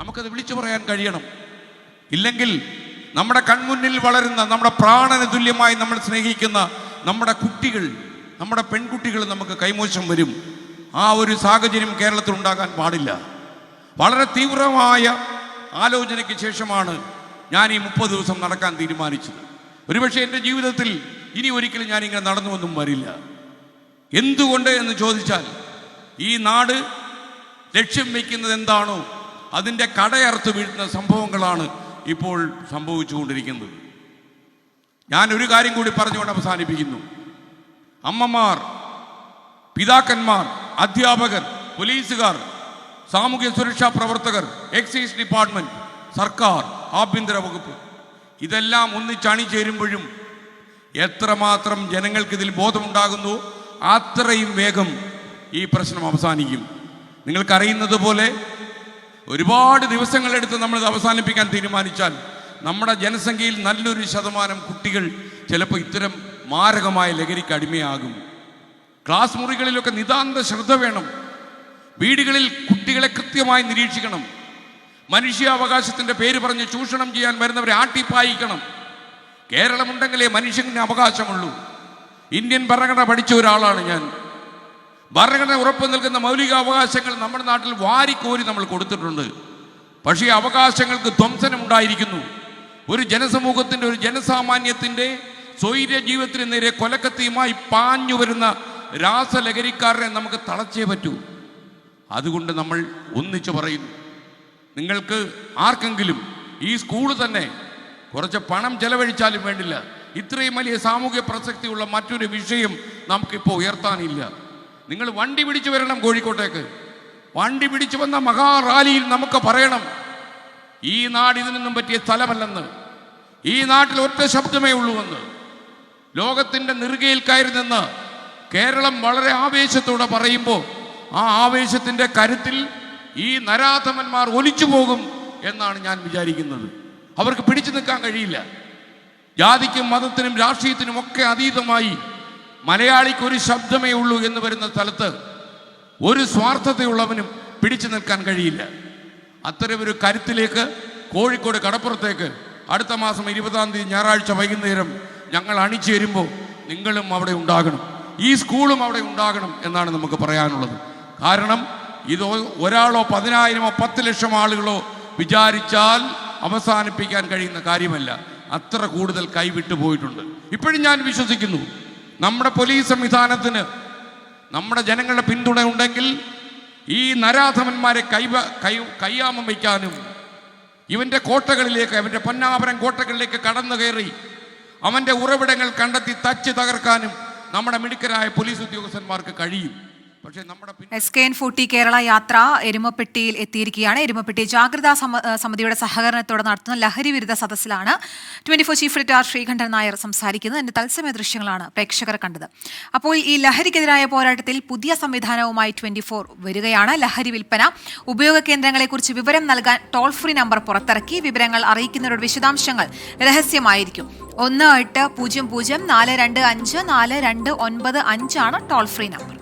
നമുക്കത് വിളിച്ചു പറയാൻ കഴിയണം. ഇല്ലെങ്കിൽ നമ്മുടെ കൺമുന്നിൽ വളരുന്ന നമ്മുടെ പ്രാണന തുല്യമായി നമ്മൾ സ്നേഹിക്കുന്ന നമ്മുടെ കുട്ടികൾ നമ്മുടെ പെൺകുട്ടികൾ നമുക്ക് കൈമോശം വരും. ആ ഒരു സാഹചര്യം കേരളത്തിൽ ഉണ്ടാകാൻ പാടില്ല. വളരെ തീവ്രമായ ആലോചനയ്ക്ക് ശേഷമാണ് ഞാൻ ഈ മുപ്പത് ദിവസം നടക്കാൻ തീരുമാനിച്ചത്. ഒരുപക്ഷെ എന്റെ ജീവിതത്തിൽ ഇനി ഒരിക്കലും ഞാനിങ്ങനെ നടന്നുവെന്നും വരില്ല. എന്തുകൊണ്ട് എന്ന് ചോദിച്ചാൽ ഈ നാട് ലക്ഷ്യം വയ്ക്കുന്നത് എന്താണോ അതിന്റെ കടയറുത്ത് വീഴുന്ന സംഭവങ്ങളാണ് ഇപ്പോൾ സംഭവിച്ചുകൊണ്ടിരിക്കുന്നത്. ഞാൻ ഒരു കാര്യം കൂടി പറഞ്ഞുകൊണ്ട് അവസാനിപ്പിക്കുന്നു. അമ്മമാർ പിതാക്കന്മാർ അധ്യാപകർ പോലീസുകാർ സാമൂഹ്യ സുരക്ഷാ പ്രവർത്തകർ എക്സൈസ് ഡിപ്പാർട്ട്മെന്റ് സർക്കാർ ആഭ്യന്തര വകുപ്പ് ഇതെല്ലാം ഒന്നിച്ചണി ചേരുമ്പോഴും എത്രമാത്രം ജനങ്ങൾക്കിതിൽ ബോധമുണ്ടാകുന്നു അത്രയും വേഗം ഈ പ്രശ്നം അവസാനിക്കും. നിങ്ങൾക്കറിയുന്നത് പോലെ ഒരുപാട് ദിവസങ്ങളെടുത്ത് നമ്മളിത് അവസാനിപ്പിക്കാൻ തീരുമാനിച്ചാൽ നമ്മുടെ ജനസംഖ്യയിൽ നല്ലൊരു ശതമാനം കുട്ടികൾ ചിലപ്പോൾ ഇത്തരം മാരകമായ ലഹരിക്ക് അടിമയാകും. ക്ലാസ് മുറികളിലൊക്കെ നിതാന്ത ശ്രദ്ധ വേണം. വീടുകളിൽ കുട്ടികളെ കൃത്യമായി നിരീക്ഷിക്കണം. മനുഷ്യാവകാശത്തിന്റെ പേര് പറഞ്ഞ് ചൂഷണം ചെയ്യാൻ വരുന്നവരെ ആട്ടിപ്പായിക്കണം. കേരളമുണ്ടെങ്കിലേ മനുഷ്യന് അവകാശമുള്ളൂ. ഇന്ത്യൻ ഭരണഘടന പഠിച്ച ഒരാളാണ് ഞാൻ. ഭരണഘടന ഉറപ്പ് നൽകുന്ന മൗലിക അവകാശങ്ങൾ നമ്മുടെ നാട്ടിൽ വാരിക്കോരി നമ്മൾ കൊടുത്തിട്ടുണ്ട്. പക്ഷേ അവകാശങ്ങൾക്ക് ധ്വംസനം ഉണ്ടായിരിക്കുന്നു ഒരു ജനസമൂഹത്തിന്റെ ഒരു ജനസാമാന്യത്തിന്റെ സ്വൈര്യ ജീവിതത്തിന് നേരെ കൊലക്കത്തിയുമായി പാഞ്ഞു വരുന്ന രാസലഹരിക്കാരനെ നമുക്ക് തളച്ചേ പറ്റൂ. അതുകൊണ്ട് നമ്മൾ ഒന്നിച്ചു പറയുന്നു. നിങ്ങൾക്ക് ആർക്കെങ്കിലും ഈ സ്കൂൾ തന്നെ കുറച്ച് പണം ചെലവഴിച്ചാലും വേണ്ടില്ല. ഇത്രയും വലിയ സാമൂഹ്യ പ്രസക്തിയുള്ള മറ്റൊരു വിഷയം നമുക്കിപ്പോൾ ഉയർത്താനില്ല. നിങ്ങൾ വണ്ടി പിടിച്ചു വരണം കോഴിക്കോട്ടേക്ക്. വണ്ടി പിടിച്ചു വന്ന മഹാറാലിയിൽ നമുക്ക് പറയണം ഈ നാട് ഇതിനൊന്നും പറ്റിയ സ്ഥലമല്ലെന്ന്. ഈ നാട്ടിൽ ഒറ്റ ശബ്ദമേ ഉള്ളൂവെന്ന്. ലോകത്തിന്റെ നെറുകയിൽ കയറി നിന്ന് കേരളം വളരെ ആവേശത്തോടെ പറയുമ്പോൾ ആ ആവേശത്തിന്റെ കരുത്തിൽ ഈ നരാധമന്മാർ ഒലിച്ചു പോകും എന്നാണ് ഞാൻ വിചാരിക്കുന്നത്. അവർക്ക് പിടിച്ചു നിൽക്കാൻ കഴിയില്ല. ജാതിക്കും മതത്തിനും രാഷ്ട്രീയത്തിനും ഒക്കെ അതീതമായി മലയാളിക്ക് ഒരു ശബ്ദമേ ഉള്ളൂ എന്ന് വരുന്ന സ്ഥലത്ത് ഒരു സ്വാർത്ഥതയുള്ളവനും പിടിച്ചു നിൽക്കാൻ കഴിയില്ല. അത്തരമൊരു കരുത്തിലേക്ക് കോഴിക്കോട് കടപ്പുറത്തേക്ക് അടുത്ത മാസം ഇരുപതാം തീയതി ഞായറാഴ്ച വൈകുന്നേരം ഞങ്ങൾ അണിചേരുമ്പോൾ നിങ്ങളും അവിടെ ഉണ്ടാകണം. ഈ സ്കൂളും അവിടെ ഉണ്ടാകണം എന്നാണ് നമുക്ക് പറയാനുള്ളത്. കാരണം ഇത് ഒരാളോ പതിനായിരമോ പത്ത് ലക്ഷം ആളുകളോ വിചാരിച്ചാൽ അവസാനിപ്പിക്കാൻ കഴിയുന്ന കാര്യമല്ല. അത്ര കൂടുതൽ കൈവിട്ടു പോയിട്ടുണ്ട്. ഇപ്പോഴും ഞാൻ വിശ്വസിക്കുന്നു. നമ്മുടെ പോലീസ് സംവിധാനത്തിന് നമ്മുടെ ജനങ്ങളുടെ പിന്തുണ ഉണ്ടെങ്കിൽ ഈ നരാധമന്മാരെ കൈ കൈ കയ്യാമം വയ്ക്കാനും ഇവന്റെ കോട്ടകളിലേക്ക് അവന്റെ പൊന്നാപരം കോട്ടകളിലേക്ക് കടന്നു കയറി അവന്റെ ഉറവിടങ്ങൾ കണ്ടെത്തി തച്ച് തകർക്കാനും നമ്മുടെ മിടുക്കരായ പോലീസ് ഉദ്യോഗസ്ഥന്മാർക്ക് കഴിയും. S K N forty Kerala യാത്ര എരുമപ്പെട്ടിയിൽ എത്തിയിരിക്കുകയാണ്. എരുമപ്പെട്ടി ജാഗ്രതാ സമിതിയുടെ സഹകരണത്തോടെ നടത്തുന്ന ലഹരി വിരുദ്ധ സദസ്സിലാണ് twenty four chief editor Sreekandan Nair സംസാരിക്കുന്നത്. അതിന്റെ തത്സമയ ദൃശ്യങ്ങളാണ് പ്രേക്ഷകർ കണ്ടത്. അപ്പോൾ ഈ ലഹരിക്കെതിരായ പോരാട്ടത്തിൽ പുതിയ സംവിധാനവുമായി ട്വന്റി ഫോർ വരികയാണ്. ലഹരി വിൽപ്പന ഉപയോഗ കേന്ദ്രങ്ങളെക്കുറിച്ച് വിവരം നൽകാൻ ടോൾ ഫ്രീ നമ്പർ പുറത്തിറക്കി. വിവരങ്ങൾ അറിയിക്കുന്നവരുടെ വിശദാംശങ്ങൾ രഹസ്യമായിരിക്കും. ഒന്ന് എട്ട് പൂജ്യം പൂജ്യം നാല് രണ്ട് അഞ്ച് നാല് രണ്ട് ഒൻപത് അഞ്ചാണ് ടോൾ ഫ്രീ നമ്പർ